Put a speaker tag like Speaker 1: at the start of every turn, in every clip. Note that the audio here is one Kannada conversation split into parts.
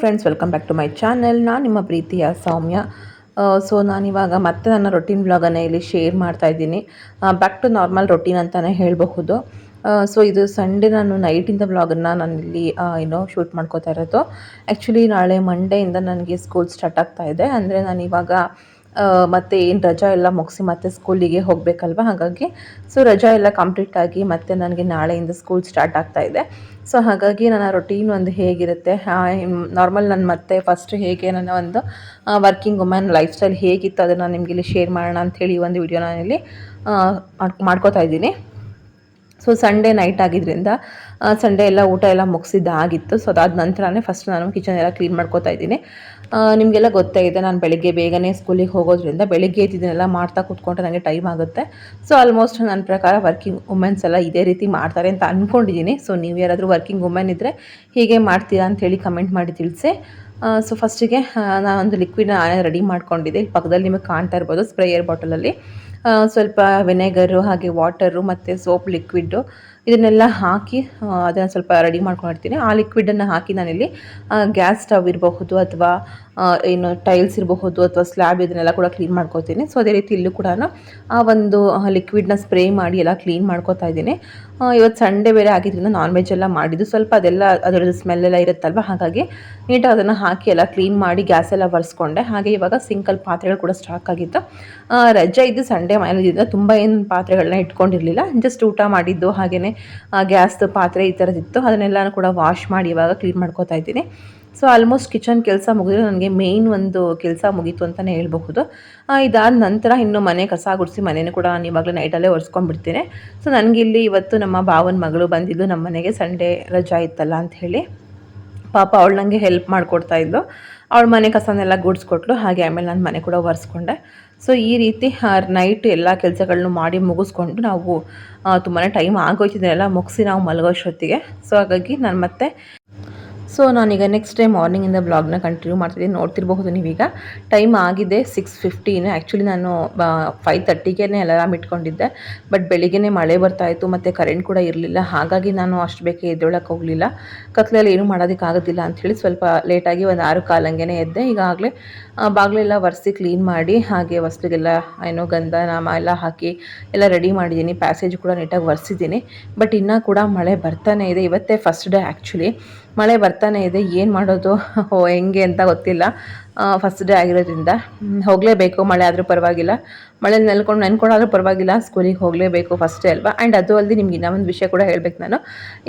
Speaker 1: Friends welcome back to my channel ನಾನು ನಿಮ್ಮ ಪ್ರೀತಿಯ ಸೌಮ್ಯ. ಸೊ ನಾನಿವಾಗ ಮತ್ತೆ ನನ್ನ ರೊಟೀನ್ ಬ್ಲಾಗನ್ನು ಇಲ್ಲಿ ಶೇರ್ ಮಾಡ್ತಾ ಇದ್ದೀನಿ. ಬ್ಯಾಕ್ ಟು ನಾರ್ಮಲ್ ರೊಟೀನ್ ಅಂತಲೇ ಹೇಳಬಹುದು. ಸೊ ಇದು ಸಂಡೇ ನಾನು ನೈಟಿಂದ ಬ್ಲಾಗನ್ನು ನಾನಿಲ್ಲಿ ಏನೋ ಶೂಟ್ ಮಾಡ್ಕೋತಾ ಇರೋದು. ಆ್ಯಕ್ಚುಲಿ ನಾಳೆ ಮಂಡೆಯಿಂದ ನನಗೆ ಸ್ಕೂಲ್ ಸ್ಟಾರ್ಟ್ ಆಗ್ತಾ ಇದೆ. ಅಂದರೆ ನಾನು ಇವಾಗ ಮತ್ತು ಏನು ರಜಾ ಎಲ್ಲ ಮುಗಿಸಿ ಮತ್ತೆ ಸ್ಕೂಲಿಗೆ ಹೋಗಬೇಕಲ್ವ? ಹಾಗಾಗಿ ಸೊ ರಜಾ ಎಲ್ಲ ಕಂಪ್ಲೀಟ್ ಆಗಿ ಮತ್ತೆ ನನಗೆ ನಾಳೆಯಿಂದ ಸ್ಕೂಲ್ ಸ್ಟಾರ್ಟ್ ಆಗ್ತಾ ಇದೆ. ಸೊ ಹಾಗಾಗಿ ನನ್ನ ರೊಟೀನ್ ಒಂದು ಹೇಗಿರುತ್ತೆ? ನಾರ್ಮಲ್ ನನ್ನ ಮತ್ತೆ ಫಸ್ಟ್ ಹೇಗೆ ನನ್ನ ಒಂದು ವರ್ಕಿಂಗ್ ವುಮೆನ್ ಲೈಫ್ ಸ್ಟೈಲ್ ಹೇಗಿತ್ತು ಅದನ್ನು ನಿಮಗೆ ಇಲ್ಲಿ ಶೇರ್ ಮಾಡೋಣ ಅಂಥೇಳಿ ಒಂದು ವಿಡಿಯೋ ನಾನಿಲ್ಲಿ ಮಾಡ್ಕೋತಾ ಇದ್ದೀನಿ. ಸೊ ಸಂಡೇ ನೈಟ್ ಆಗಿದ್ದರಿಂದ ಸಂಡೇ ಎಲ್ಲ ಊಟ ಎಲ್ಲ ಮುಗಿಸಿದ್ದಾಗಿತ್ತು. ಸೊ ಅದಾದ ನಂತರನೇ ಫಸ್ಟ್ ನಾನು ಕಿಚನ್ ಎಲ್ಲ ಕ್ಲೀನ್ ಮಾಡ್ಕೋತಾ ಇದ್ದೀನಿ. ನಿಮಗೆಲ್ಲ ಗೊತ್ತಾಗಿದೆ, ನಾನು ಬೆಳಿಗ್ಗೆ ಬೇಗನೆ ಸ್ಕೂಲಿಗೆ ಹೋಗೋದ್ರಿಂದ ಬೆಳಿಗ್ಗೆ ಇದನ್ನೆಲ್ಲ ಮಾಡ್ತಾ ಕೂತ್ಕೊಂಡ್ರೆ ನನಗೆ ಟೈಮ್ ಆಗುತ್ತೆ. ಸೊ ಆಲ್ಮೋಸ್ಟ್ ನನ್ನ ಪ್ರಕಾರ ವರ್ಕಿಂಗ್ ವುಮೆನ್ಸ್ ಎಲ್ಲ ಇದೇ ರೀತಿ ಮಾಡ್ತಾರೆ ಅಂತ ಅಂದ್ಕೊಂಡಿದ್ದೀನಿ ಸೊ ನೀವು ಯಾರಾದರೂ ವರ್ಕಿಂಗ್ ವುಮೆನ್ ಇದ್ದರೆ ಹೀಗೆ ಮಾಡ್ತೀರಾ ಅಂಥೇಳಿ ಕಮೆಂಟ್ ಮಾಡಿ ತಿಳಿಸಿ. ಸೊ ಫಸ್ಟಿಗೆ ನಾನು ಒಂದು ಲಿಕ್ವಿಡ್ನ ರೆಡಿ ಮಾಡ್ಕೊಂಡಿದ್ದೆ. ಪಕ್ಕದಲ್ಲಿ ನಿಮಗೆ ಕಾಣ್ತಾ ಇರ್ಬೋದು ಸ್ಪ್ರೇಯರ್ ಬಾಟಲಲ್ಲಿ ಸ್ವಲ್ಪ ವಿನೆಗರು ಹಾಗೆ ವಾಟರು ಮತ್ತು ಸೋಪ್, ಲಿಕ್ವಿಡ್ಡು ಇದನ್ನೆಲ್ಲ ಹಾಕಿ ಅದನ್ನು ಸ್ವಲ್ಪ ರೆಡಿ ಮಾಡ್ಕೊಂಡಿರ್ತೀನಿ. ಆ ಲಿಕ್ವಿಡನ್ನು ಹಾಕಿ ನಾನಿಲ್ಲಿ ಗ್ಯಾಸ್ ಸ್ಟವ್ ಇರಬಹುದು ಅಥವಾ ಏನು ಟೈಲ್ಸ್ ಇರಬಹುದು ಅಥವಾ ಸ್ಲ್ಯಾಬ್ ಇದನ್ನೆಲ್ಲ ಕೂಡ ಕ್ಲೀನ್ ಮಾಡ್ಕೋತೀನಿ ಸೊ ಅದೇ ರೀತಿ ಇಲ್ಲೂ ಕೂಡ ಆ, ಒಂದು ಲಿಕ್ವಿಡ್ನ ಸ್ಪ್ರೇ ಮಾಡಿ ಎಲ್ಲ ಕ್ಲೀನ್ ಮಾಡ್ಕೋತಾ ಇದ್ದೀನಿ. ಇವತ್ತು ಸಂಡೇ ಬೇರೆ ಆಗಿದ್ದರಿಂದ ನಾನ್ ವೆಜ್ ಎಲ್ಲ ಮಾಡಿದ್ದು. ಸ್ವಲ್ಪ ಅದೆಲ್ಲ, ಅದರದ್ದು ಸ್ಮೆಲ್ ಎಲ್ಲ ಇರುತ್ತಲ್ವ? ಹಾಗಾಗಿ ನೀಟಾಗಿ ಅದನ್ನು ಹಾಕಿ ಎಲ್ಲ ಕ್ಲೀನ್ ಮಾಡಿ ಗ್ಯಾಸ್ ಎಲ್ಲ ಒರೆಸ್ಕೊಂಡೆ. ಹಾಗೆ ಇವಾಗ ಸಿಂಕಲ್ ಪಾತ್ರೆಗಳು ಕೂಡ ಸ್ಟಾಕ್ ಆಗಿತ್ತು. ರಜೆ ಇದ್ದು ಸಂಡೇ ಮನೆಯಲ್ಲಿದ್ದ ತುಂಬ ಏನು ಪಾತ್ರೆಗಳನ್ನ ಇಟ್ಕೊಂಡಿರಲಿಲ್ಲ. ಜಸ್ಟ್ ಊಟ ಮಾಡಿದ್ದು ಹಾಗೆಯೇ ಗ್ಯಾಸ್ದು ಪಾತ್ರೆ ಈ ಥರದ್ದಿತ್ತು ಅದನ್ನೆಲ್ಲ ಕೂಡ ವಾಶ್ ಮಾಡಿ ಇವಾಗ ಕ್ಲೀನ್ ಮಾಡ್ಕೋತಾ ಇದ್ದೀನಿ. ಸೊ ಆಲ್ಮೋಸ್ಟ್ ಕಿಚನ್ ಕೆಲಸ ಮುಗಿದ್ರೆ ನನಗೆ ಮೇಯ್ನ್ ಒಂದು ಕೆಲಸ ಮುಗೀತು ಅಂತಲೇ ಹೇಳ್ಬಹುದು. ಇದಾದ ನಂತರ ಇನ್ನು ಮನೆ ಕಸ ಗುಡಿಸಿ ಮನೇನೂ ಕೂಡ ನಾನು ಇವಾಗಲೇ ನೈಟಲ್ಲೇ ಒರೆಸ್ಕೊಂಡ್ಬಿಡ್ತೀನಿ. ಸೊ ನನಗಿಲ್ಲಿ ಇವತ್ತು ನಮ್ಮ ಭಾವನ ಮಗಳು ಬಂದಿದ್ದು ನಮ್ಮ ಮನೆಗೆ ಸಂಡೇ ರಜಾ ಇತ್ತಲ್ಲ ಅಂತ ಹೇಳಿ. ಪಾಪ ಅವಳು ನನಗೆ ಹೆಲ್ಪ್ ಮಾಡಿಕೊಡ್ತಾ ಇದ್ಲು. ಅವಳ ಮನೆ ಕಸನೆಲ್ಲ ಗುಡಿಸ್ಕೊಟ್ಲು. ಹಾಗೆ ಆಮೇಲೆ ನಾನು ಮನೆ ಕೂಡ ಒರೆಸ್ಕೊಂಡೆ. ಸೊ ಈ ರೀತಿ ನೈಟ್ ಎಲ್ಲ ಕೆಲಸಗಳನ್ನು ಮಾಡಿ ಮುಗಿಸ್ಕೊಂಡು ನಾವು ತುಂಬಾ ಟೈಮ್ ಆಗೋಯ್ತಿದ್ದೆಲ್ಲ ಮುಗಿಸಿ ನಾವು ಮಲಗೋಷ್ಟೊತ್ತಿಗೆ ಸೊ ಹಾಗಾಗಿ ನಾನು ಮತ್ತೆ ಸೊ ನಾನೀಗ ನೆಕ್ಸ್ಟ್ ಡೇ ಮಾರ್ನಿಂಗಿಂದ ಬ್ಲಾಗ್ನ ಕಂಟಿನ್ಯೂ ಮಾಡ್ತಿದ್ದೀನಿ ನೋಡ್ತಿರಬಹುದು ನೀವೀಗ. ಟೈಮ್ ಆಗಿದೆ ಸಿಕ್ಸ್ ಫಿಫ್ಟೀನ್ ಆ್ಯಕ್ಚುಲಿ ನಾನು ಫೈವ್ ತರ್ಟಿಗೆ ಅಲಾರಾಮ್ ಇಟ್ಕೊಂಡಿದ್ದೆ. ಬಟ್ ಬೆಳಿಗ್ಗೆ ಮಳೆ ಬರ್ತಾಯಿತ್ತು ಮತ್ತು ಕರೆಂಟ್ ಕೂಡ ಇರಲಿಲ್ಲ. ಹಾಗಾಗಿ ನಾನು ಅಷ್ಟು ಬೇಕೆ ಎದ್ದೇಳಕ್ಕೆ ಹೋಗಲಿಲ್ಲ. ಕತ್ಲೆಯಲ್ಲಿ ಏನೂ ಮಾಡೋದಕ್ಕಾಗೋದಿಲ್ಲ ಅಂಥೇಳಿ ಸ್ವಲ್ಪ ಲೇಟಾಗಿ ಒಂದು ಆರು ಕಾಲಂಗೆ ಎದ್ದೆ. ಈಗಾಗಲೇ ಬಾಗಿಲೆಲ್ಲ ಒರೆಸಿ ಕ್ಲೀನ್ ಮಾಡಿ, ಹಾಗೆ ವಸ್ತುಗೆಲ್ಲ, ಏನೋ ಗಂಧ, ನಾಮ ಎಲ್ಲ ಹಾಕಿ ಎಲ್ಲ ರೆಡಿ ಮಾಡಿದ್ದೀನಿ. ಪ್ಯಾಸೇಜ್ ಕೂಡ ನೀಟಾಗಿ ಒರೆಸಿದ್ದೀನಿ. ಬಟ್ ಇನ್ನೂ ಕೂಡ ಮಳೆ ಬರ್ತಾನೆ ಇದೆ. ಇವತ್ತೇ ಫಸ್ಟ್ ಡೇ ಆ್ಯಕ್ಚುಲಿ ಮಳೆ ಬರ್ತಾನೆ ಇದೆ, ಏನು ಮಾಡೋದು? ಹೆಂಗೆ ಅಂತ ಗೊತ್ತಿಲ್ಲ. ಫಸ್ಟ್ ಡೇ ಆಗಿರೋದ್ರಿಂದ. ಹೋಗಲೇಬೇಕು, ಮಳೆ ಆದರೂ ಪರವಾಗಿಲ್ಲ. ಮಳೆ ನೆಲ್ಕೊಂಡು ನೆನ್ಕೊಂಡಾದರೂ ಪರವಾಗಿಲ್ಲ ಸ್ಕೂಲಿಗೆ ಹೋಗಲೇಬೇಕು ಫಸ್ಟ್ ಡೇ ಅಲ್ವಾ? ಆ್ಯಂಡ್ ಅದು ಅಲ್ಲದೆ ನಿಮ್ಗೆ ಇನ್ನೊಂದು ವಿಷಯ ಕೂಡ ಹೇಳಬೇಕು ನಾನು.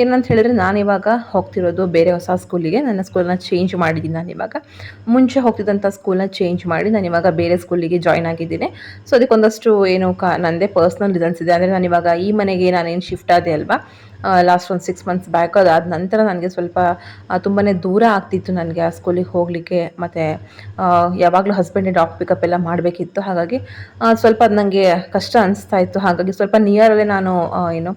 Speaker 1: ಏನಂತ ಹೇಳಿದ್ರೆ ನಾನಿವಾಗ ಹೋಗ್ತಿರೋದು ಬೇರೆ ಹೊಸ ಸ್ಕೂಲಿಗೆ ನನ್ನ ಸ್ಕೂಲನ್ನ ಚೇಂಜ್ ಮಾಡಿದ್ದೀನಿ ಇವಾಗ. ಮುಂಚೆ ಹೋಗ್ತಿದ್ದಂಥ ಸ್ಕೂಲನ್ನ ಚೇಂಜ್ ಮಾಡಿ ನಾನು ಇವಾಗ ಬೇರೆ ಸ್ಕೂಲಿಗೆ ಜಾಯ್ನ್ ಆಗಿದ್ದೀನಿ. ಸೊ ಅದಕ್ಕೊಂದಷ್ಟು ಏನು ಕ ನನ್ನದೇ ಪರ್ಸ್ನಲ್ ರೀಸನ್ಸ್ ಇದೆ. ಅಂದರೆ ನಾನು ಇವಾಗ ಈ ಮನೆಗೆ ನಾನೇನು ಶಿಫ್ಟ್ ಆದೆ ಅಲ್ವಾ? ಲಾಸ್ಟ್ ಒಂದು ಸಿಕ್ಸ್ ಮಂತ್ಸ್ ಬ್ಯಾಕ್ ಅದಾದ ನಂತರ ನನಗೆ ಸ್ವಲ್ಪ ತುಂಬಾ ದೂರ ಆಗ್ತಿತ್ತು ನನಗೆ ಆ ಸ್ಕೂಲಿಗೆ ಹೋಗಲಿಕ್ಕೆ. ಮತ್ತು ಯಾವಾಗಲೂ ಹಸ್ಬೆಂಡಿಗೆ ಡ್ರಾಪ್ ಪಿಕಪ್ ಎಲ್ಲ ಮಾಡಬೇಕಿತ್ತು. ಹಾಗಾಗಿ ಸ್ವಲ್ಪ ಅದು ನನಗೆ ಕಷ್ಟ ಅನಿಸ್ತಾ ಇತ್ತು. ಹಾಗಾಗಿ ಸ್ವಲ್ಪ ನಿಯರಲ್ಲೇ ನಾನು ಏನು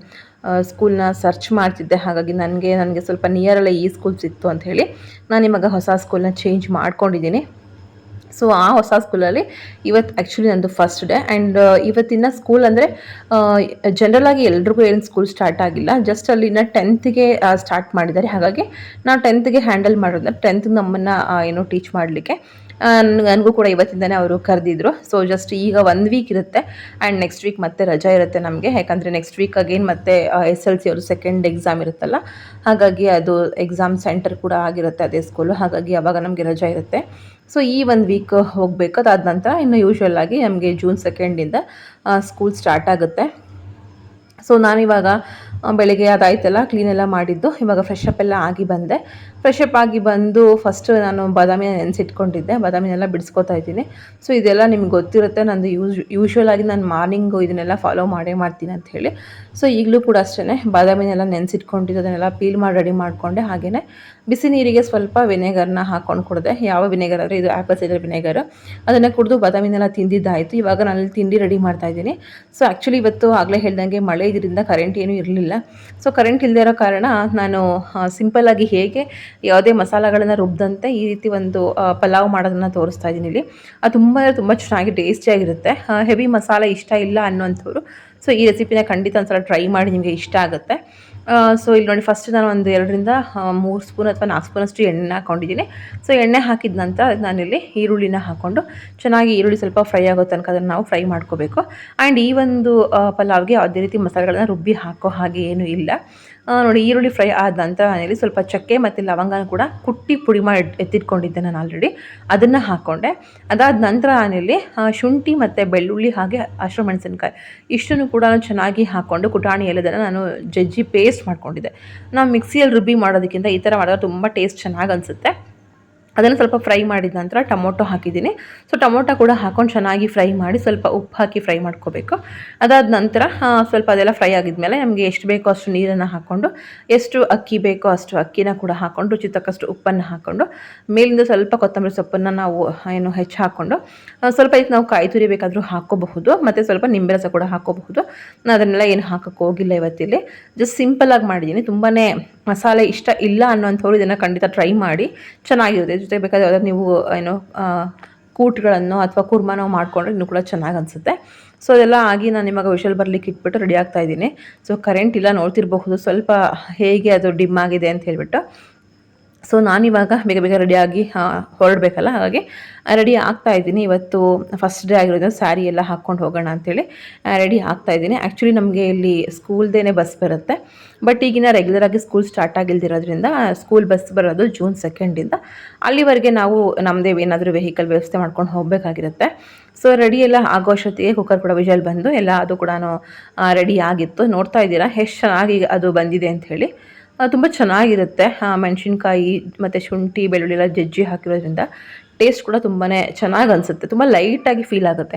Speaker 1: ಸ್ಕೂಲ್ನ ಸರ್ಚ್ ಮಾಡ್ತಿದ್ದೆ. ಹಾಗಾಗಿ ನನಗೆ ನನಗೆ ಸ್ವಲ್ಪ ನಿಯರಲ್ಲೇ ಈ ಸ್ಕೂಲ್ ಸಿಕ್ತು ಅಂತ ಹೇಳಿ ನಾನು ಇವಾಗ ಹೊಸ ಸ್ಕೂಲ್ನ ಚೇಂಜ್ ಮಾಡ್ಕೊಂಡಿದ್ದೀನಿ. ಸೊ ಆ ಹೊಸ ಸ್ಕೂಲಲ್ಲಿ ಇವತ್ತು ಆ್ಯಕ್ಚುಲಿ ನಂದು ಫಸ್ಟ್ ಡೇ ಆ್ಯಂಡ್ ಇವತ್ತಿನ ಸ್ಕೂಲ್ ಅಂದರೆ ಜನರಲಾಗಿ ಎಲ್ರಿಗೂ ಏನು ಸ್ಕೂಲ್ ಸ್ಟಾರ್ಟ್ ಆಗಿಲ್ಲ. ಜಸ್ಟ್ ಅಲ್ಲಿನ ಟೆಂತ್ಗೆ ಸ್ಟಾರ್ಟ್ ಮಾಡಿದ್ದಾರೆ. ಹಾಗಾಗಿ ನಾವು ಟೆಂತ್ಗೆ ಹ್ಯಾಂಡಲ್ ಮಾಡೋದ್ರೆ ಟೆಂತ್ ನಮ್ಮನ್ನು ಏನು ಟೀಚ್ ಮಾಡಲಿಕ್ಕೆ. ನನಗೂ ಕೂಡ ಇವತ್ತಿಂದನೇ ಅವರು ಕರೆದಿದ್ರು. ಸೊ ಜಸ್ಟ್ ಈಗ ಒಂದು ವೀಕ್ ಇರುತ್ತೆ. ಆ್ಯಂಡ್ ನೆಕ್ಸ್ಟ್ ವೀಕ್ ಮತ್ತೆ ರಜಾ ಇರುತ್ತೆ ನಮಗೆ. ಯಾಕಂದರೆ ನೆಕ್ಸ್ಟ್ ವೀಕ್ ಅಗೇನ್ ಮತ್ತೆ ಎಸ್ ಎಲ್ ಸಿ ಅವರು ಸೆಕೆಂಡ್ ಎಕ್ಸಾಮ್ ಇರುತ್ತಲ್ಲ? ಹಾಗಾಗಿ ಅದು ಎಕ್ಸಾಮ್ ಸೆಂಟರ್ ಕೂಡ ಆಗಿರುತ್ತೆ ಅದೇ ಸ್ಕೂಲು ಹಾಗಾಗಿ ಅವಾಗ ನಮಗೆ ರಜಾ ಇರುತ್ತೆ. ಸೊ ಈ ಒಂದು ವೀಕ್ ಹೋಗಬೇಕು ಅದಾದ ನಂತರ ಇನ್ನು ಯೂಶ್ವಲ್ ಆಗಿ ನಮಗೆ ಜೂನ್ ಸೆಕೆಂಡಿಂದ ಸ್ಕೂಲ್ ಸ್ಟಾರ್ಟ್ ಆಗುತ್ತೆ. ಸೊ ನಾನಿವಾಗ ಬೆಳಗ್ಗೆ ಅದಾಯ್ತಲ್ಲ ಕ್ಲೀನೆಲ್ಲ ಮಾಡಿದ್ದು. ಇವಾಗ ಫ್ರೆಶ್ ಅಪ್ ಎಲ್ಲ ಆಗಿ ಬಂದೆ. ಫ್ರೆಶ್ ಅಪ್ ಆಗಿ ಬಂದು ಫಸ್ಟ್ ನಾನು ಬಾದಾಮಿನ ನೆನೆಸಿಟ್ಕೊಂಡಿದ್ದೆ. ಬಾದಾಮಿನೆಲ್ಲ ಬಿಡಿಸ್ಕೊತಾ ಇದ್ದೀನಿ. ಸೊ ಇದೆಲ್ಲ ನಿಮ್ಗೆ ಗೊತ್ತಿರುತ್ತೆ. ನಂದು ಯೂಸ್ ಯೂಶ್ವಲ್ ಆಗಿ ನಾನು ಮಾರ್ನಿಂಗು ಇದನ್ನೆಲ್ಲ ಫಾಲೋ ಮಾಡೇ ಮಾಡ್ತೀನಿ ಅಂತ ಹೇಳಿ. ಸೊ ಈಗಲೂ ಕೂಡ ಅಷ್ಟೇ ಬಾದಾಮಿನೆಲ್ಲ ನೆನೆಸಿಟ್ಕೊಂಡಿದ್ದು, ಅದನ್ನೆಲ್ಲ ಪೀಲ್ ಮಾಡಿ ರೆಡಿ ಮಾಡಿಕೊಂಡೆ. ಹಾಗೆಯೇ ಬಿಸಿ ನೀರಿಗೆ ಸ್ವಲ್ಪ ವಿನೆಗರ್ನ ಹಾಕ್ಕೊಂಡು ಕುಡಿದೆ. ಯಾವ ವಿನೆಗರ್ ಅಂದರೆ ಇದು ಆ್ಯಪಲ್ ಸೈಡರ್ ವಿನೆಗರ್ ಅದನ್ನು ಕುಡಿದು ಬಾದಾಮಿನೆಲ್ಲ ತಿಂದಿದ್ದಾಯಿತು. ಇವಾಗ ನಾನು ತಿಂಡಿ ರೆಡಿ ಮಾಡ್ತಾ ಇದ್ದೀನಿ. ಸೊ ಆ್ಯಕ್ಚುಲಿ ಇವತ್ತು ಆಗಲೇ ಹೇಳ್ದಂಗೆ ಮಳೆ ಇದರಿಂದ ಕರೆಂಟ್ ಏನೂ ಇರಲಿಲ್ಲ. ಸೊ ಕರೆಂಟ್ ಇಲ್ಲದೆ ಇರೋ ಕಾರಣ ನಾನು ಸಿಂಪಲ್ಲಾಗಿ ಹೇಗೆ ಯಾವುದೇ ಮಸಾಲೆಗಳನ್ನು ರುಬ್ಬದಂತೆ ಈ ರೀತಿ ಒಂದು ಪಲಾವ್ ಮಾಡೋದನ್ನು ತೋರಿಸ್ತಾ ಇದ್ದೀನಿ ಇಲ್ಲಿ. ಅದು ತುಂಬ ತುಂಬ ಚೆನ್ನಾಗಿ ಟೇಸ್ಟಿಯಾಗಿರುತ್ತೆ ಹೆವಿ ಮಸಾಲೆ ಇಷ್ಟ ಇಲ್ಲ ಅನ್ನೋಂಥವ್ರು ಸೊ ಈ ರೆಸಿಪಿನ ಖಂಡಿತ ಒಂದ್ಸಲ ಟ್ರೈ ಮಾಡಿ ನಿಮಗೆ ಇಷ್ಟ ಆಗುತ್ತೆ. ಸೊ ಇಲ್ಲಿ ನೋಡಿ ಫಸ್ಟ್ ನಾನು ಒಂದು ಎರಡರಿಂದ ಮೂರು ಸ್ಪೂನ್ ಅಥವಾ ನಾಲ್ಕು ಸ್ಪೂನಷ್ಟು ಎಣ್ಣೆ ಹಾಕೊಂಡಿದ್ದೀನಿ. ಸೊ ಎಣ್ಣೆ ಹಾಕಿದ ನಂತರ ನಾನಿಲ್ಲಿ ಈರುಳ್ಳಿನ ಹಾಕ್ಕೊಂಡು ಚೆನ್ನಾಗಿ ಈರುಳ್ಳಿ ಸ್ವಲ್ಪ ಫ್ರೈ ಆಗೋ ತನಕ ಅದನ್ನು ನಾವು ಫ್ರೈ ಮಾಡ್ಕೋಬೇಕು. ಆ್ಯಂಡ್ ಈ ಒಂದು ಪಲಾವ್ಗೆ ಯಾವುದೇ ರೀತಿ ಮಸಾಲೆಗಳನ್ನ ರುಬ್ಬಿ ಹಾಕೋ ಹಾಗೆ ಏನೂ ಇಲ್ಲ. ನೋಡಿ ಈರುಳ್ಳಿ ಫ್ರೈ ಆದ ನಂತರ ನಾನಿಲ್ಲಿ ಸ್ವಲ್ಪ ಚಕ್ಕೆ ಮತ್ತು ಲವಂಗನ ಕೂಡ ಕುಟ್ಟಿ ಪುಡಿ ಮಾಡಿ ಎತ್- ಎತ್ತಿಟ್ಕೊಂಡಿದ್ದೆ ನಾನು ಆಲ್ರೆಡಿ ಅದನ್ನು ಹಾಕ್ಕೊಂಡೆ ಅದಾದ ನಂತರ ನಾನಿಲ್ಲಿ ಶುಂಠಿ ಮತ್ತು ಬೆಳ್ಳುಳ್ಳಿ ಹಾಗೆ ಹಸಿಮೆಣಸಿನ್ಕಾಯಿ ಇಷ್ಟನ್ನು ಕೂಡ ನಾನು ಚೆನ್ನಾಗಿ ಹಾಕ್ಕೊಂಡು ಕುಟಾಣಿ ಎಲ್ಲದನ್ನು ನಾನು ಜಜ್ಜಿ ಪೇಸ್ಟ್ ಮಾಡಿಕೊಂಡಿದ್ದೆ. ನಾವು ಮಿಕ್ಸಿಯಲ್ಲಿ ರುಬ್ಬಿ ಮಾಡೋದಕ್ಕಿಂತ ಈ ಥರ ಮಾಡಿದ್ರೆ ತುಂಬ ಟೇಸ್ಟ್ ಚೆನ್ನಾಗಿ ಅನಿಸುತ್ತೆ. ಅದನ್ನು ಸ್ವಲ್ಪ ಫ್ರೈ ಮಾಡಿದ ನಂತರ ಟೊಮೊಟೊ ಹಾಕಿದ್ದೀನಿ. ಸೊ ಟೊಮೊಟೊ ಕೂಡ ಹಾಕೊಂಡು ಚೆನ್ನಾಗಿ ಫ್ರೈ ಮಾಡಿ ಸ್ವಲ್ಪ ಉಪ್ಪು ಹಾಕಿ ಫ್ರೈ ಮಾಡ್ಕೋಬೇಕು. ಅದಾದ ನಂತರ ಸ್ವಲ್ಪ ಅದೆಲ್ಲ ಫ್ರೈ ಆಗಿದ್ಮೇಲೆ ನಮಗೆ ಎಷ್ಟು ಬೇಕೋ ಅಷ್ಟು ನೀರನ್ನು ಹಾಕ್ಕೊಂಡು ಎಷ್ಟು ಅಕ್ಕಿ ಬೇಕೋ ಅಷ್ಟು ಅಕ್ಕಿನ ಕೂಡ ಹಾಕ್ಕೊಂಡು ರುಚಿ ತಕ್ಕಷ್ಟು ಉಪ್ಪನ್ನು ಹಾಕ್ಕೊಂಡು ಮೇಲಿಂದ ಸ್ವಲ್ಪ ಕೊತ್ತಂಬರಿ ಸೊಪ್ಪನ್ನು ನಾವು ಏನು ಹೆಚ್ಚು ಹಾಕ್ಕೊಂಡು ಸ್ವಲ್ಪ ಇದಕ್ಕೆ ನಾವು ಕಾಯಿ ತುರಿ ಬೇಕಾದರೂ ಹಾಕ್ಕೋಬಹುದು, ಮತ್ತು ಸ್ವಲ್ಪ ನಿಂಬೆ ರಸ ಕೂಡ ಹಾಕ್ಕೋಬಹುದು. ನಾನು ಅದನ್ನೆಲ್ಲ ಏನು ಹಾಕೋಕ್ಕೆ ಹೋಗಿಲ್ಲ ಇವತ್ತಿಲ್ಲಿ. ಜಸ್ಟ್ ಸಿಂಪಲಾಗಿ ಮಾಡಿದ್ದೀನಿ. ತುಂಬಾ ಮಸಾಲೆ ಇಷ್ಟ ಇಲ್ಲ ಅನ್ನೋಂಥವ್ರು ಇದನ್ನು ಖಂಡಿತ ಟ್ರೈ ಮಾಡಿ. ಚೆನ್ನಾಗಿರುತ್ತೆ. ಜೊತೆ ಬೇಕಾದರೆ ಯಾವುದಾದ್ರು ನೀವು ಏನೋ ಕೂಟ್ಗಳನ್ನು ಅಥವಾ ಕುರ್ಮಾನೋ ಮಾಡಿಕೊಂಡ್ರೆ ಇನ್ನೂ ಕೂಡ ಚೆನ್ನಾಗಿ ಅನಿಸುತ್ತೆ. ಸೊ ಅದೆಲ್ಲ ಆಗಿ ನಾನು ನಿಮಗೆ ವಿಷಲ್ ಬರಲಿಕ್ಕೆ ಇಟ್ಬಿಟ್ಟು ರೆಡಿ ಆಗ್ತಾ ಇದ್ದೀನಿ. ಸೊ ಕರೆಂಟ್ ಇಲ್ಲ ನೋಡ್ತಿರಬಹುದು. ಸ್ವಲ್ಪ ಹೇಗೆ ಅದು ಡಿಮ್ ಆಗಿದೆ ಅಂತ ಹೇಳ್ಬಿಟ್ಟು. ಸೊ ನಾನಿವಾಗ ಬೇಗ ಬೇಗ ರೆಡಿಯಾಗಿ ಹೊರಡಬೇಕಲ್ಲ, ಹಾಗಾಗಿ ರೆಡಿ ಆಗ್ತಾ ಇದ್ದೀನಿ. ಇವತ್ತು ಫಸ್ಟ್ ಡೇ ಆಗಿರೋದ್ರಿಂದ ಸ್ಯಾರಿ ಎಲ್ಲ ಹಾಕ್ಕೊಂಡು ಹೋಗೋಣ ಅಂತೇಳಿ ರೆಡಿ ಆಗ್ತಾ ಇದ್ದೀನಿ. ಆ್ಯಕ್ಚುಲಿ ನಮಗೆ ಇಲ್ಲಿ ಸ್ಕೂಲ್ದೇ ಬಸ್ ಬರುತ್ತೆ. ಬಟ್ ಈಗಿನ ರೆಗ್ಯುಲರಾಗಿ ಸ್ಕೂಲ್ ಸ್ಟಾರ್ಟ್ ಆಗಿಲ್ದಿರೋದ್ರಿಂದ ಸ್ಕೂಲ್ ಬಸ್ ಬರೋದು ಜೂನ್ ಸೆಕೆಂಡಿಂದ ಅಲ್ಲಿವರೆಗೆ ನಾವು ನಮ್ಮದೇ ಏನಾದರೂ ವೆಹಿಕಲ್ ವ್ಯವಸ್ಥೆ ಮಾಡ್ಕೊಂಡು ಹೋಗಬೇಕಾಗಿರುತ್ತೆ. ಸೊ ರೆಡಿ ಎಲ್ಲ ಆಗೋ ಅಷ್ಟೊತ್ತಿಗೆ ಕುಕ್ಕರ್ ಕೂಡ ವಿಜಲ್ ಬಂದು, ಎಲ್ಲ ಅದು ಕೂಡ ರೆಡಿ ಆಗಿತ್ತು. ನೋಡ್ತಾ ಇದ್ದೀರಾ, ಎಷ್ಟು ಚೆನ್ನಾಗಿ ಅದು ಬಂದಿದೆ ಅಂತ ಹೇಳಿ ತುಂಬ ಚೆನ್ನಾಗಿರುತ್ತೆ. ಮೆಣಸಿನ್ಕಾಯಿ, ಮತ್ತು ಶುಂಠಿ, ಬೆಳ್ಳುಳ್ಳಿ ಎಲ್ಲ ಜಜ್ಜಿ ಹಾಕಿರೋದ್ರಿಂದ ಟೇಸ್ಟ್ ಕೂಡ ತುಂಬಾ ಚೆನ್ನಾಗಿ ಅನಿಸುತ್ತೆ. ತುಂಬ ಲೈಟಾಗಿ ಫೀಲ್ ಆಗುತ್ತೆ.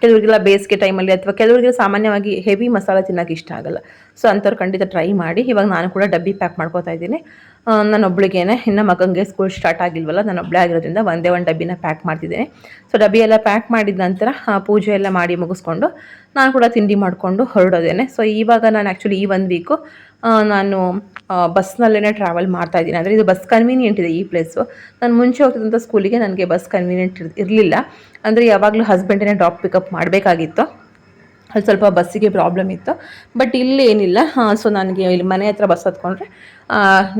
Speaker 1: ಕೆಲವರಿಗೆಲ್ಲ ಬೇಸಿಗೆ ಟೈಮಲ್ಲಿ ಅಥವಾ ಕೆಲವರಿಗೆಲ್ಲ ಸಾಮಾನ್ಯವಾಗಿ ಹೆವಿ ಮಸಾಲೆ ತಿನ್ನೋಕೆ ಇಷ್ಟ ಆಗಲ್ಲ. ಸೊ ಅಂಥವ್ರು ಖಂಡಿತ ಟ್ರೈ ಮಾಡಿ. ಇವಾಗ ನಾನು ಕೂಡ ಡಬ್ಬಿ ಪ್ಯಾಕ್ ಮಾಡ್ಕೋತಾ ಇದ್ದೀನಿ. ನಾನು ನನ್ನ ಒಬ್ಳಿಗೇನೆ, ಇನ್ನು ಮಗನಿಗೆ ಸ್ಕೂಲ್ ಸ್ಟಾರ್ಟ್ ಆಗಿಲ್ವಲ್ಲ, ನಾನು ಒಬ್ಬಳೇ ಆಗಿರೋದ್ರಿಂದ ಒಂದೇ ಒಂದು ಡಬ್ಬಿನ ಪ್ಯಾಕ್ ಮಾಡ್ತಿದ್ದೀನಿ. ಸೊ ಡಬ್ಬಿ ಎಲ್ಲ ಪ್ಯಾಕ್ ಮಾಡಿದ ನಂತರ ಪೂಜೆ ಎಲ್ಲ ಮಾಡಿ ಮುಗಿಸ್ಕೊಂಡು, ನಾನು ಕೂಡ ತಿಂಡಿ ಮಾಡಿಕೊಂಡು ಹೊರಡೋದೇನೆ. ಸೊ ಇವಾಗ ನಾನು ಆ್ಯಕ್ಚುಲಿ ಈ ಒಂದು ವೀಕು ನಾನು ಬಸ್ನಲ್ಲೇ ಟ್ರಾವೆಲ್ ಮಾಡ್ತಾ ಇದ್ದೀನಿ. ಅಂದರೆ ಇದು ಬಸ್ ಕನ್ವೀನಿಯೆಂಟ್ ಇದೆ ಈ ಪ್ಲೇಸು ನಾನು ಮುಂಚೆ ಹೋಗ್ತಿದ್ದಂಥ ಸ್ಕೂಲಿಗೆ ನನಗೆ ಬಸ್ ಕನ್ವೀನಿಯೆಂಟ್ ಇರಲಿಲ್ಲ. ಅಂದರೆ ಯಾವಾಗಲೂ ಹಸ್ಬೆಂಡೇ ಡ್ರಾಪ್ ಪಿಕಪ್ ಮಾಡಬೇಕಾಗಿತ್ತು. ಅಲ್ಲಿ ಸ್ವಲ್ಪ ಬಸ್ಸಿಗೆ ಪ್ರಾಬ್ಲಮ್ ಇತ್ತು. ಬಟ್ ಇಲ್ಲಿ ಏನಿಲ್ಲ. ಸೊ ನನಗೆ ಇಲ್ಲಿ ಮನೆ ಹತ್ರ ಬಸ್ ಹತ್ಕೊಂಡ್ರೆ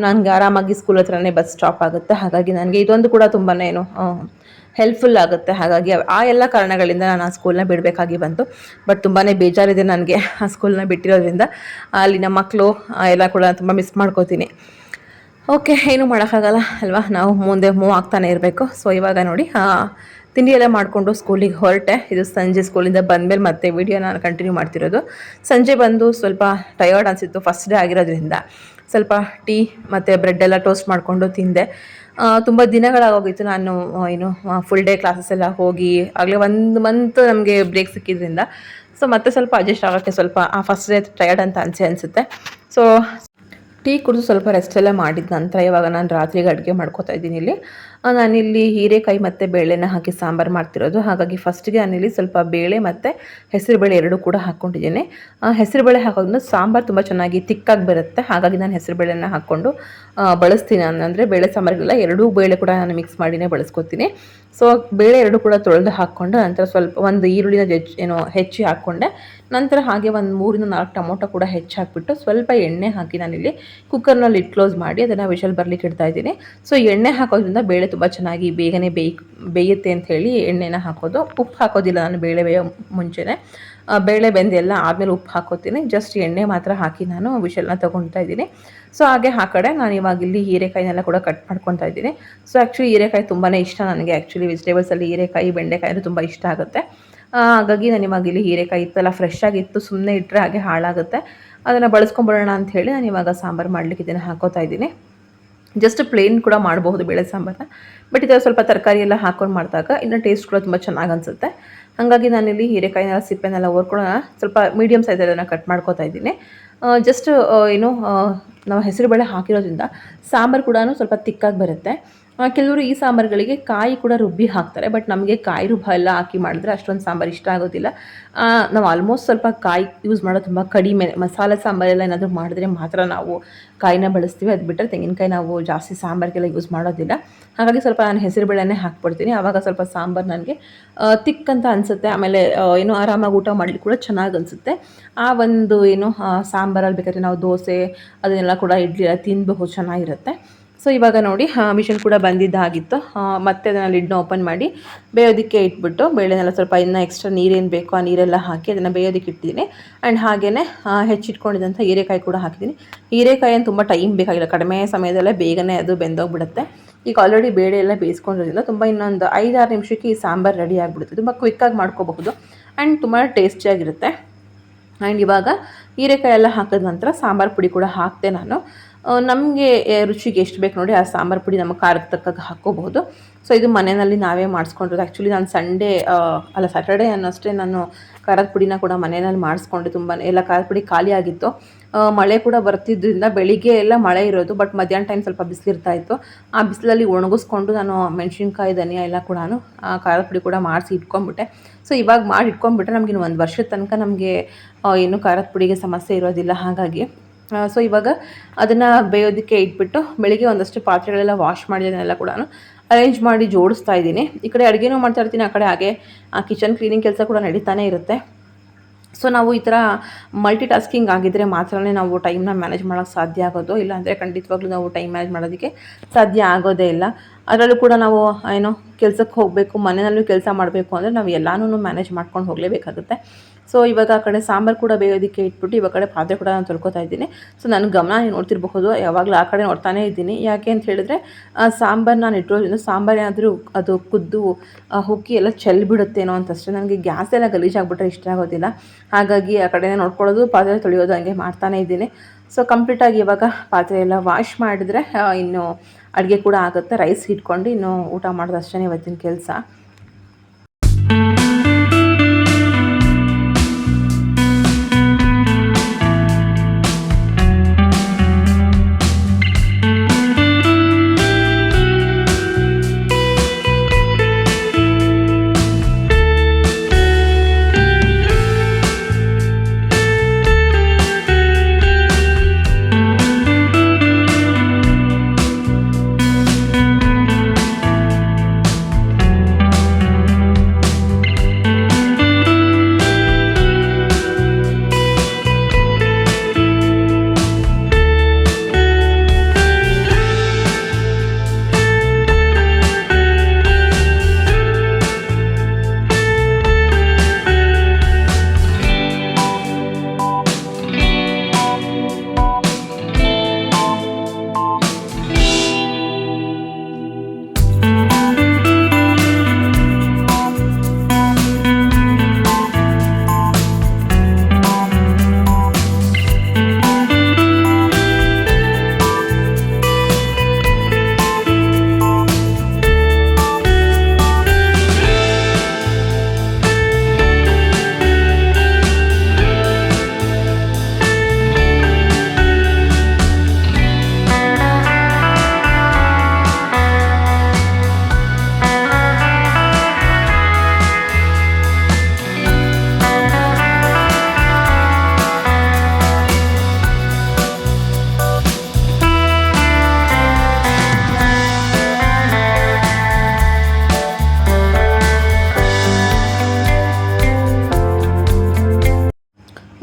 Speaker 1: ನನಗೆ ಆರಾಮಾಗಿ ಸ್ಕೂಲ್ ಹತ್ರನೇ ಬಸ್ ಸ್ಟಾಪ್ ಆಗುತ್ತೆ. ಹಾಗಾಗಿ ನನಗೆ ಇದೊಂದು ಕೂಡ ತುಂಬಾ ಏನು ಹೆಲ್ಪ್ಫುಲ್ ಆಗುತ್ತೆ. ಹಾಗಾಗಿ ಆ ಎಲ್ಲ ಕಾರಣಗಳಿಂದ ನಾನು ಆ ಸ್ಕೂಲ್ನ ಬಿಡಬೇಕಾಗಿ ಬಂತು. ಬಟ್ ತುಂಬಾ ಬೇಜಾರಿದೆ ನನಗೆ ಆ ಸ್ಕೂಲ್ನ ಬಿಟ್ಟಿರೋದ್ರಿಂದ. ಅಲ್ಲಿನ ಮಕ್ಕಳು ಎಲ್ಲ ಕೂಡ ತುಂಬ ಮಿಸ್ ಮಾಡ್ಕೋತೀನಿ. ಓಕೆ ಏನು ಮಾಡೋಕ್ಕಾಗಲ್ಲ ಅಲ್ವಾ? ನಾವು ಮುಂದೆ ಮೂವ್ ಆಗ್ತಾನೆ ಇರಬೇಕು. ಸೊ ಇವಾಗ ನೋಡಿ ತಿಂಡಿ ಎಲ್ಲ ಮಾಡಿಕೊಂಡು ಸ್ಕೂಲಿಗೆ ಹೊರಟೆ. ಇದು ಸಂಜೆ ಸ್ಕೂಲಿಂದ ಬಂದಮೇಲೆ ಮತ್ತೆ ವಿಡಿಯೋ ನಾನು ಕಂಟಿನ್ಯೂ ಮಾಡ್ತಿರೋದು. ಸಂಜೆ ಬಂದು ಸ್ವಲ್ಪ ಟಯರ್ಡ್ ಅನಿಸಿತ್ತು ಫಸ್ಟ್ ಡೇ ಆಗಿರೋದ್ರಿಂದ. ಸ್ವಲ್ಪ ಟೀ ಮತ್ತು ಬ್ರೆಡ್ ಎಲ್ಲ ಟೋಸ್ಟ್ ಮಾಡಿಕೊಂಡು ತಿಂದೆ. ತುಂಬ ದಿನಗಳಾಗೋಗಿತ್ತು ನಾನು ಏನು ಫುಲ್ ಡೇ ಕ್ಲಾಸಸ್ ಎಲ್ಲ ಹೋಗಿ, ಆಗಲೇ ಒಂದು ಮಂತ್ ನಮಗೆ ಬ್ರೇಕ್ ಸಿಕ್ಕಿದ್ರಿಂದ. ಸೊ ಮತ್ತೆ ಸ್ವಲ್ಪ ಅಡ್ಜಸ್ಟ್ ಆಗೋಕ್ಕೆ ಸ್ವಲ್ಪ, ಆ ಫಸ್ಟ್ ಡೇ ಟಯರ್ಡ್ ಅಂತ ಅನಿಸೆ, ಅನಿಸುತ್ತೆ. ಸೊ ಟೀ ಕುಡಿದು ಸ್ವಲ್ಪ ರೆಸ್ಟ್ ಎಲ್ಲ ಮಾಡಿದ ನಂತರ ಇವಾಗ ನಾನು ರಾತ್ರಿಗೆ ಅಡುಗೆ ಮಾಡ್ಕೋತಾ ಇದ್ದೀನಿ ಇಲ್ಲಿ. ನಾನಿಲ್ಲಿ ಹೀರೆಕಾಯಿ ಮತ್ತು ಬೇಳೆನ ಹಾಕಿ ಸಾಂಬಾರು ಮಾಡ್ತಿರೋದು. ಹಾಗಾಗಿ ಫಸ್ಟಿಗೆ ನಾನಿಲ್ಲಿ ಸ್ವಲ್ಪ ಬೇಳೆ ಮತ್ತು ಹೆಸರುಬೇಳೆ ಎರಡೂ ಕೂಡ ಹಾಕ್ಕೊಂಡಿದ್ದೀನಿ ಹೆಸರುಬೇಳೆ ಹಾಕೋದ್ರಿಂದ ಸಾಂಬಾರು ತುಂಬ ಚೆನ್ನಾಗಿ ತಿಕ್ಕಾಗಿ ಬರುತ್ತೆ. ಹಾಗಾಗಿ ನಾನು ಹೆಸರುಬೇಳೆನ ಹಾಕ್ಕೊಂಡು ಬಳಸ್ತೀನಿ. ಅಂದರೆ ಬೇಳೆ ಸಾಂಬಾರಿಗೆಲ್ಲ ಎರಡೂ ಬೇಳೆ ಕೂಡ ನಾನು ಮಿಕ್ಸ್ ಮಾಡಿನೇ ಬಳಸ್ಕೊತೀನಿ. ಸೊ ಬೇಳೆ ಎರಡು ಕೂಡ ತೊಳೆದು ಹಾಕ್ಕೊಂಡು ನಂತರ ಸ್ವಲ್ಪ ಒಂದು ಈರುಳ್ಳಿನ ಜಜ್ ಏನೋ ಹೆಚ್ಚಿ ಹಾಕ್ಕೊಂಡೆ. ನಂತರ ಹಾಗೆ ಒಂದು ಮೂರಿಂದ ನಾಲ್ಕು ಟೊಮೊಟೊ ಕೂಡ ಹೆಚ್ಚು ಹಾಕಿಬಿಟ್ಟು ಸ್ವಲ್ಪ ಎಣ್ಣೆ ಹಾಕಿ ನಾನಿಲ್ಲಿ ಕುಕ್ಕರ್ನಲ್ಲಿ ಇಟ್ಟು ಕ್ಲೋಸ್ ಮಾಡಿ ಅದನ್ನು ವಿಷಲ್ ಬರಲಿಕ್ಕೆ ಇಡ್ತಾ ಇದ್ದೀನಿ. ಸೊ ಎಣ್ಣೆ ಹಾಕೋದ್ರಿಂದ ಬೇಳೆ ತುಂಬ ಚೆನ್ನಾಗಿ ಬೇಗನೆ ಬೇಯ್, ಬೇಯುತ್ತೆ ಅಂತ ಹೇಳಿ ಎಣ್ಣೆನ ಹಾಕೋದು. ಉಪ್ಪು ಹಾಕೋದಿಲ್ಲ, ನಾನು ಬೇಳೆ ಬೇಯೋ ಮುಂಚೆನೇ. ಬೇಳೆ ಬೆಂದೆಲ್ಲ ಆದಮೇಲೆ ಉಪ್ಪು ಹಾಕೋತೀನಿ. ಜಸ್ಟ್ ಎಣ್ಣೆ ಮಾತ್ರ ಹಾಕಿ ನಾನು ವಿಷಲ್ನ ತೊಗೊಳ್ತಾ ಇದ್ದೀನಿ. ಸೊ, ಹಾಗೆ ಆ ಕಡೆ ನಾನು ಇವಾಗ ಇಲ್ಲಿ ಹೀರೆಕಾಯಿನೆಲ್ಲ ಕೂಡ ಕಟ್ ಮಾಡ್ಕೊತಾ ಇದ್ದೀನಿ. ಸೊ ಆ್ಯಕ್ಚುಲಿ ಹೀರೆಕಾಯಿ ತುಂಬಾ ಇಷ್ಟ ನನಗೆ. ಆ್ಯಕ್ಚುಲಿ ವೆಜಿಟೇಬಲ್ಸಲ್ಲಿ ಹೀರೆಕಾಯಿ, ಬೆಂಡೆಕಾಯಿ ಅಂದರೆ ತುಂಬ ಇಷ್ಟ ಆಗುತ್ತೆ. ಹಾಗಾಗಿ ನಾನು ಇವಾಗ ಇಲ್ಲಿ ಹೀರೆಕಾಯಿ ಇತ್ತಲ್ಲ ಫ್ರೆಶ್ ಆಗಿತ್ತು ಸುಮ್ಮನೆ ಇಟ್ಟರೆ ಹಾಗೆ ಹಾಳಾಗುತ್ತೆ. ಅದನ್ನು ಬಳಸ್ಕೊಂಬಿಡೋಣ ಅಂತ ಹೇಳಿ ನಾನು ಇವಾಗ ಸಾಂಬಾರು ಮಾಡಲಿಕ್ಕೆ ಇದನ್ನು ಹಾಕೋತಾ ಇದ್ದೀನಿ. ಜಸ್ಟ್ ಪ್ಲೇನ್ ಕೂಡ ಮಾಡಬಹುದು ಬೇಳೆ ಸಾಂಬಾರನ್ನ ಬಟ್ ಇದರ ಸ್ವಲ್ಪ ತರಕಾರಿ ಎಲ್ಲ ಹಾಕೊಂಡು ಮಾಡಿದಾಗ ಇನ್ನು ಟೇಸ್ಟ್ ಕೂಡ ತುಂಬ ಚೆನ್ನಾಗಿ ಅನಿಸುತ್ತೆ. ಹಾಗಾಗಿ ನಾನಿಲ್ಲಿ ಹೀರೆಕಾಯಿನೆಲ್ಲ ಸಿಪ್ಪೆನೆಲ್ಲ ಓರ್ಕೊಳ್ಳೋಣ ಸ್ವಲ್ಪ ಮೀಡಿಯಮ್ ಸೈಜನ್ನು ಕಟ್ ಮಾಡ್ಕೋತಾ ಇದ್ದೀನಿ. ಜಸ್ಟ್ ಏನು ನಾವು ಹೆಸರು ಬೇಳೆ ಹಾಕಿರೋದ್ರಿಂದ ಸಾಂಬಾರು ಕೂಡ ಸ್ವಲ್ಪ ತಿಕ್ಕಾಗಿ ಬರುತ್ತೆ. ಕೆಲವರು ಈ ಸಾಂಬಾರುಗಳಿಗೆ ಕಾಯಿ ಕೂಡ ರುಬ್ಬಿ ಹಾಕ್ತಾರೆ, ಬಟ್ ನಮಗೆ ಕಾಯಿ ರುಬ್ಬ ಎಲ್ಲ ಹಾಕಿ ಮಾಡಿದ್ರೆ ಅಷ್ಟೊಂದು ಸಾಂಬಾರು ಇಷ್ಟ ಆಗೋದಿಲ್ಲ. ನಾವು ಆಲ್ಮೋಸ್ಟ್ ಸ್ವಲ್ಪ ಕಾಯಿ ಯೂಸ್ ಮಾಡೋದು ತುಂಬ ಕಡಿಮೆ, ಮಸಾಲೆ ಸಾಂಬಾರೆಲ್ಲ ಏನಾದರೂ ಮಾಡಿದ್ರೆ ಮಾತ್ರ ನಾವು ಕಾಯಿನ ಬಳಸ್ತೀವಿ. ಅದು ಬಿಟ್ಟರೆ ತೆಂಗಿನಕಾಯಿ ನಾವು ಜಾಸ್ತಿ ಸಾಂಬಾರಿಗೆಲ್ಲ ಯೂಸ್ ಮಾಡೋದಿಲ್ಲ. ಹಾಗಾಗಿ ಸ್ವಲ್ಪ ನಾನು ಹೆಸರುಬೇಳೆನೇ ಹಾಕ್ಬಿಡ್ತೀನಿ. ಆವಾಗ ಸ್ವಲ್ಪ ಸಾಂಬಾರು ನನಗೆ ತಿಕ್ ಅಂತ ಅನಿಸುತ್ತೆ. ಆಮೇಲೆ ಏನು ಆರಾಮಾಗಿ ಊಟ ಮಾಡಲಿಕ್ಕೆ ಕೂಡ ಚೆನ್ನಾಗಿ ಅನಿಸುತ್ತೆ. ಆ ಒಂದು, ಏನು ಸಾಂಬಾರಲ್ಲಿ ಬೇಕಾದ್ರೆ ನಾವು ದೋಸೆ, ಅದನ್ನೆಲ್ಲ ಕೂಡ ಇಡ್ಲಿ ಎಲ್ಲ ತಿನ್ನಬಹುದು ಚೆನ್ನಾಗಿರುತ್ತೆ. ಸೊ ಇವಾಗ ನೋಡಿ ಮಿಷನ್ ಕೂಡ ಬಂದಿದ್ದಾಗಿತ್ತು. ಮತ್ತೆ ಅದನ್ನು ಲಿಡ್ನ ಓಪನ್ ಮಾಡಿ ಬೇಯೋದಕ್ಕೆ ಇಟ್ಬಿಟ್ಟು, ಬೇಳೆನೆಲ್ಲ ಸ್ವಲ್ಪ ಇನ್ನೂ ಎಕ್ಸ್ಟ್ರಾ ನೀರೇನು ಬೇಕೋ ಆ ನೀರೆಲ್ಲ ಹಾಕಿ ಅದನ್ನು ಬೇಯೋದಕ್ಕೆ ಇಟ್ಟಿದ್ದೀನಿ. ಆ್ಯಂಡ್ ಹಾಗೆಯೇ ಹೆಚ್ಚಿಟ್ಕೊಂಡಿದ್ದಂಥ ಹೀರೆಕಾಯಿ ಕೂಡ ಹಾಕಿದ್ದೀನಿ. ಹೀರೆಕಾಯಿ ತುಂಬ ಟೈಮ್ ಬೇಕಾಗಿಲ್ಲ. ಕಡಿಮೆ ಸಮಯದಲ್ಲೇ ಬೇಗನೆ ಅದು ಬೆಂದೋಗ್ಬಿಡುತ್ತೆ. ಈಗ ಆಲ್ರೆಡಿ ಬೇಳೆ ಎಲ್ಲ ಬೇಯಿಸ್ಕೊಂಡಿರೋದಿಲ್ಲ ತುಂಬ ಇನ್ನೊಂದು ಐದಾರು ನಿಮಿಷಕ್ಕೆ ಈ ಸಾಂಬಾರು ರೆಡಿ ಆಗಿಬಿಡುತ್ತೆ. ತುಂಬ ಕ್ವಿಕ್ಕಾಗಿ ಮಾಡ್ಕೋಬಹುದು. ಆ್ಯಂಡ್ ತುಂಬ ಟೇಸ್ಟಿಯಾಗಿರುತ್ತೆ ಆ್ಯಂಡ್ ಇವಾಗ ಹೀರೆಕಾಯಿ ಎಲ್ಲ ಹಾಕಿದ ನಂತರ ಸಾಂಬಾರು ಪುಡಿ ಕೂಡ ಹಾಕಿದೆ ನಾನು. ನಮಗೆ ರುಚಿಗೆ ಎಷ್ಟು ಬೇಕು ನೋಡಿ, ಆ ಸಾಂಬಾರು ಪುಡಿ ನಮ್ಮ ಖಾರದ ತಕ್ಕಾಗ ಹಾಕ್ಕೋಬಹುದು. ಸೊ ಇದು ಮನೆಯಲ್ಲಿ ನಾವೇ ಮಾಡಿಸ್ಕೊಂಡಿರೋದು. ಆ್ಯಕ್ಚುಲಿ ನಾನು ಸಂಡೇ ಅಲ್ಲ ಸ್ಯಾಟರ್ಡೇ ಅನ್ನೋಷ್ಟೇ ನಾನು ಖಾರದ ಪುಡಿನ ಕೂಡ ಮನೆಯಲ್ಲಿ ಮಾಡಿಸ್ಕೊಂಡೆ ತುಂಬ ಎಲ್ಲ ಖಾರದ ಪುಡಿ ಖಾಲಿ ಆಗಿತ್ತು. ಮಳೆ ಕೂಡ ಬರ್ತಿದ್ದರಿಂದ ಬೆಳಿಗ್ಗೆ ಎಲ್ಲ ಮಳೆ ಇರೋದು ಬಟ್ ಮಧ್ಯಾಹ್ನ ಟೈಮ್ ಸ್ವಲ್ಪ ಬಿಸಿಲಿರ್ತಾ ಇತ್ತು. ಆ ಬಿಸಿಲಲ್ಲಿ ಒಣಗಿಸ್ಕೊಂಡು ನಾನು ಮೆಣಸಿನ್ಕಾಯಿ, ಧನಿಯಾ ಎಲ್ಲ ಕೂಡ ಖಾರದ ಪುಡಿ ಕೂಡ ಮಾಡಿಸಿ ಇಟ್ಕೊಂಡ್ಬಿಟ್ಟೆ. ಸೊ ಇವಾಗ ಮಾಡಿ ಇಟ್ಕೊಂಡ್ಬಿಟ್ರೆ ನಮಗಿನ್ನು ಒಂದು ವರ್ಷದ ತನಕ ನಮಗೆ ಏನು ಖಾರದ ಪುಡಿಗೆ ಸಮಸ್ಯೆ ಇರೋದಿಲ್ಲ. ಹಾಗಾಗಿ ಸೊ ಇವಾಗ ಅದನ್ನು ಬೇಯೋದಕ್ಕೆ ಇಟ್ಬಿಟ್ಟು ಬೆಳಿಗ್ಗೆ ಒಂದಷ್ಟು ಪಾತ್ರೆಗಳೆಲ್ಲ ವಾಶ್ ಮಾಡಿದ್ದನ್ನೆಲ್ಲ ಕೂಡ ಅರೇಂಜ್ ಮಾಡಿ ಜೋಡಿಸ್ತಾ ಇದ್ದೀನಿ. ಈ ಕಡೆ ಅಡುಗೆನೂ ಮಾಡ್ತಾ ಇರ್ತೀನಿ, ಆ ಕಡೆ ಹಾಗೆ ಕಿಚನ್ ಕ್ಲೀನಿಂಗ್ ಕೆಲಸ ಕೂಡ ನಡೀತಾನೆ ಇರುತ್ತೆ. ಸೊ ನಾವು ಈ ಥರ ಮಲ್ಟಿ ಟಾಸ್ಕಿಂಗ್ ಆಗಿದ್ದರೆ ಮಾತ್ರನೇ ನಾವು ಟೈಮ್ನ ಮ್ಯಾನೇಜ್ ಮಾಡೋಕ್ಕೆ ಸಾಧ್ಯ ಆಗೋದು. ಇಲ್ಲಾಂದರೆ ಖಂಡಿತವಾಗ್ಲೂ ನಾವು ಟೈಮ್ ಮ್ಯಾನೇಜ್ ಮಾಡೋದಕ್ಕೆ ಸಾಧ್ಯ ಆಗೋದೇ ಇಲ್ಲ. ಅದರಲ್ಲೂ ಕೂಡ ನಾವು ಏನೋ ಕೆಲಸಕ್ಕೆ ಹೋಗಬೇಕು, ಮನೆಯಲ್ಲೂ ಕೆಲಸ ಮಾಡಬೇಕು ಅಂದರೆ ನಾವು ಎಲ್ಲಾನು ಮ್ಯಾನೇಜ್ ಮಾಡ್ಕೊಂಡು ಹೋಗಲೇಬೇಕಾಗುತ್ತೆ. ಸೊ ಇವಾಗ ಆ ಕಡೆ ಸಾಂಬಾರು ಕೂಡ ಬೇಯೋದಕ್ಕೆ ಇಟ್ಬಿಟ್ಟು ಇವಾಗ ಕಡೆ ಪಾತ್ರೆ ಕೂಡ ನಾನು ತೊಳ್ಕೊತಾ ಇದ್ದೀನಿ. ಸೊ ನನ್ನ ಗಮನ ನೀವು ನೋಡ್ತಿರಬಹುದು, ಯಾವಾಗಲೂ ಆ ಕಡೆ ನೋಡ್ತಾನೇ ಇದ್ದೀನಿ. ಯಾಕೆ ಅಂತ ಹೇಳಿದ್ರೆ ಸಾಂಬಾರು ನಾನು ಇಟ್ಟಿರೋದ್ರಿಂದ ಸಾಂಬಾರು ಏನಾದರೂ ಅದು ಕುದ್ದು ಹುಕ್ಕಿ ಎಲ್ಲ ಚೆಲ್ಬಿಡುತ್ತೇನೋ ಅಂತ ಅಷ್ಟೇ ನನಗೆ ಗ್ಯಾಸ್ ಎಲ್ಲ ಗಲೀಜಾಗ್ಬಿಟ್ರೆ ಇಷ್ಟ ಆಗೋದಿಲ್ಲ. ಹಾಗಾಗಿ ಆ ಕಡೆನೇ ನೋಡ್ಕೊಳ್ಳೋದು, ಪಾತ್ರೆ ತೊಳೆಯೋದು ಹಂಗೆ ಮಾಡ್ತಾನೇ ಇದ್ದೀನಿ. ಸೊ ಕಂಪ್ಲೀಟಾಗಿ ಇವಾಗ ಪಾತ್ರೆ ಎಲ್ಲ ವಾಶ್ ಮಾಡಿದ್ರೆ ಇನ್ನು ಅಡುಗೆ ಕೂಡ ಆಗುತ್ತೆ. ರೈಸ್ ಇಟ್ಕೊಂಡು ಇನ್ನು ಊಟ ಮಾಡೋದು ಅಷ್ಟೇ ಇವತ್ತಿನ ಕೆಲಸ.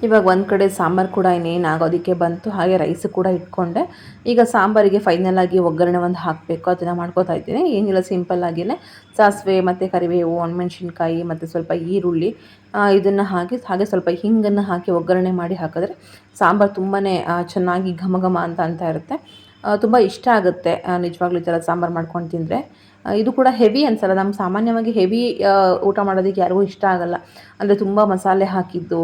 Speaker 1: ಇವಾಗ ಒಂದು ಕಡೆ ಸಾಂಬಾರು ಕೂಡ ಇನ್ನೇನು ಆಗೋದಕ್ಕೆ ಬಂತು, ಹಾಗೆ ರೈಸ್ ಕೂಡ ಇಟ್ಕೊಂಡೆ. ಈಗ ಸಾಂಬಾರಿಗೆ ಫೈನಲ್ ಆಗಿ ಒಗ್ಗರಣೆ ಒಂದು ಹಾಕಬೇಕು, ಅದನ್ನು ಮಾಡ್ಕೋತಾ ಇದ್ದೀನಿ. ಏನಿಲ್ಲ ಸಿಂಪಲ್ ಆಗಿಯೇ ಸಾಸಿವೆ ಮತ್ತು ಕರಿಬೇವು, ಒಣಮೆಣ್ಸಿನ್ಕಾಯಿ ಮತ್ತು ಸ್ವಲ್ಪ ಈರುಳ್ಳಿ ಇದನ್ನು ಹಾಕಿ, ಹಾಗೆ ಸ್ವಲ್ಪ ಹಿಂಗನ್ನು ಹಾಕಿ ಒಗ್ಗರಣೆ ಮಾಡಿ ಹಾಕಿದ್ರೆ ಸಾಂಬಾರು ತುಂಬಾ ಚೆನ್ನಾಗಿ ಘಮ ಘಮ ಅಂತ ಅಂತ ಇರುತ್ತೆ. ತುಂಬ ಇಷ್ಟ ಆಗುತ್ತೆ ನಿಜವಾಗ್ಲೂ ಈ ಥರ ಸಾಂಬಾರು ಮಾಡ್ಕೊಂಡು ತಿಂದರೆ. ಇದು ಕೂಡ ಹೆವಿ ಅನ್ಸಲ್ಲ. ನಮ್ಗೆ ಸಾಮಾನ್ಯವಾಗಿ ಹೆವಿ ಊಟ ಮಾಡೋದಕ್ಕೆ ಯಾರಿಗೂ ಇಷ್ಟ ಆಗಲ್ಲ. ಅಂದರೆ ತುಂಬ ಮಸಾಲೆ ಹಾಕಿದ್ದು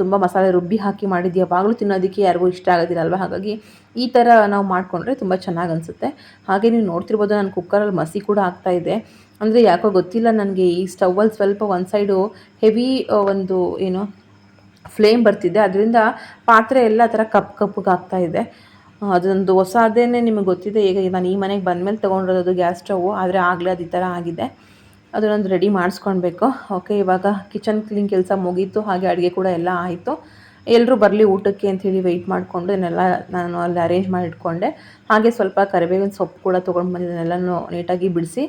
Speaker 1: ತುಂಬ ಮಸಾಲೆ ರುಬ್ಬಿ ಹಾಕಿ ಮಾಡಿದ್ದು ಯಾವಾಗಲೂ ತಿನ್ನೋದಕ್ಕೆ ಯಾರಿಗೂ ಇಷ್ಟ ಆಗೋದಿಲ್ಲ ಅಲ್ವಾ ಹಾಗಾಗಿ ಈ ಥರ ನಾವು ಮಾಡಿಕೊಂಡ್ರೆ ತುಂಬ ಚೆನ್ನಾಗಿ ಅನಿಸುತ್ತೆ. ಹಾಗೆ ನೀವು ನೋಡ್ತಿರ್ಬೋದು, ನಾನು ಕುಕ್ಕರಲ್ಲಿ ಮಸಿ ಕೂಡ ಆಗ್ತಾ ಇದೆ. ಅಂದರೆ ಯಾಕೋ ಗೊತ್ತಿಲ್ಲ ನನಗೆ, ಈ ಸ್ಟವ್ವಲ್ಲಿ ಸ್ವಲ್ಪ ಒಂದು ಸೈಡು ಹೆವಿ ಒಂದು ಏನು ಫ್ಲೇಮ್ ಬರ್ತಿದೆ. ಅದರಿಂದ ಪಾತ್ರೆ ಎಲ್ಲ ಥರ ಕಪ್ ಕಪ್ಪಗೆ ಆಗ್ತಾ ಇದೆ. ಅದೊಂದು ಹೊಸದೇನೆ ನಿಮಗೆ ಗೊತ್ತಿದೆ. ಈಗ ನಾನು ಈ ಮನೆಗೆ ಬಂದಮೇಲೆ ತೊಗೊಂಡಿರೋದು ಗ್ಯಾಸ್ ಸ್ಟವ್ ಆದರೆ ಆಗಲೇ ಅದು ಈ ಥರ ಆಗಿದೆ. ಅದನ್ನೊಂದು ರೆಡಿ ಮಾಡಿಸ್ಕೊಳ್ಬೇಕು. ಓಕೆ ಇವಾಗ ಕಿಚನ್ ಕ್ಲೀನ್ ಕೆಲಸ ಮುಗೀತು, ಹಾಗೆ ಅಡುಗೆ ಕೂಡ ಎಲ್ಲ ಆಯಿತು. ಎಲ್ಲರೂ ಬರಲಿ ಊಟಕ್ಕೆ ಅಂಥೇಳಿ ವೆಯ್ಟ್ ಮಾಡಿಕೊಂಡು ಇದನ್ನೆಲ್ಲ ನಾನು ಅಲ್ಲಿ ಅರೇಂಜ್ ಮಾಡಿ ಇಟ್ಕೊಂಡೆ. ಹಾಗೆ ಸ್ವಲ್ಪ ಕರಿಬೇವಿನ ಸೊಪ್ಪು ಕೂಡ ತೊಗೊಂಡು ಬಂದಿದ್ದನ್ನೆಲ್ಲನೂ ನೀಟಾಗಿ ಬಿಡಿಸಿ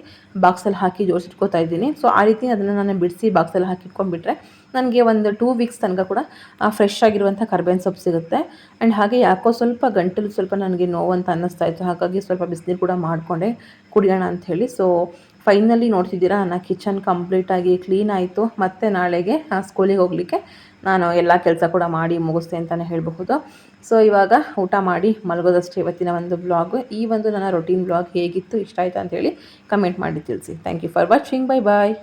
Speaker 1: ಬಾಕ್ಸಲ್ಲಿ ಹಾಕಿ ಜೋಡಿಸಿಟ್ಕೋತಾ ಇದ್ದೀನಿ. ಸೊ ಆ ರೀತಿ ಅದನ್ನು ನಾನು ಬಿಡಿಸಿ ಬಾಕ್ಸಲ್ಲಿ ಹಾಕಿ ಇಟ್ಕೊಂಡ್ಬಿಟ್ರೆ ನನಗೆ ಒಂದು ಟೂ ವೀಕ್ಸ್ ತನಕ ಕೂಡ ಫ್ರೆಶ್ ಆಗಿರುವಂಥ ಕರ್ಬೇವಿನ ಸೊಪ್ಪು ಸಿಗುತ್ತೆ. ಆ್ಯಂಡ್ ಹಾಗೆ ಯಾಕೋ ಸ್ವಲ್ಪ ಗಂಟಲು ಸ್ವಲ್ಪ ನನಗೆ ನೋವು ಅಂತ ಅನ್ನಿಸ್ತಾ ಇತ್ತು. ಹಾಗಾಗಿ ಸ್ವಲ್ಪ ಬಿಸಿನೀರು ಕೂಡ ಮಾಡಿಕೊಂಡೆ ಕುಡಿಯೋಣ ಅಂಥೇಳಿ ಸೊ ಫೈನಲಿ ನೋಡ್ತಿದ್ದೀರಾ? ನನ್ನ ಕಿಚನ್ ಕಂಪ್ಲೀಟಾಗಿ ಕ್ಲೀನ್ ಆಯಿತು. ಮತ್ತು ನಾಳೆಗೆ ಸ್ಕೂಲಿಗೆ ಹೋಗಲಿಕ್ಕೆ ನಾನು ಎಲ್ಲ ಕೆಲಸ ಕೂಡ ಮಾಡಿ ಮುಗಿಸ್ತೆ ಅಂತಲೇ ಹೇಳಬಹುದು. ಸೊ ಇವಾಗ ಊಟ ಮಾಡಿ ಮಲಗೋದಷ್ಟೇ ಇವತ್ತಿನ ಒಂದು ಬ್ಲಾಗು ಈ ಒಂದು ನನ್ನ ರೊಟೀನ್ ಬ್ಲಾಗ್ ಹೇಗಿತ್ತು, ಇಷ್ಟ ಆಯಿತು ಅಂತೇಳಿ ಕಮೆಂಟ್ ಮಾಡಿ ತಿಳಿಸಿ. Thank you for watching bye bye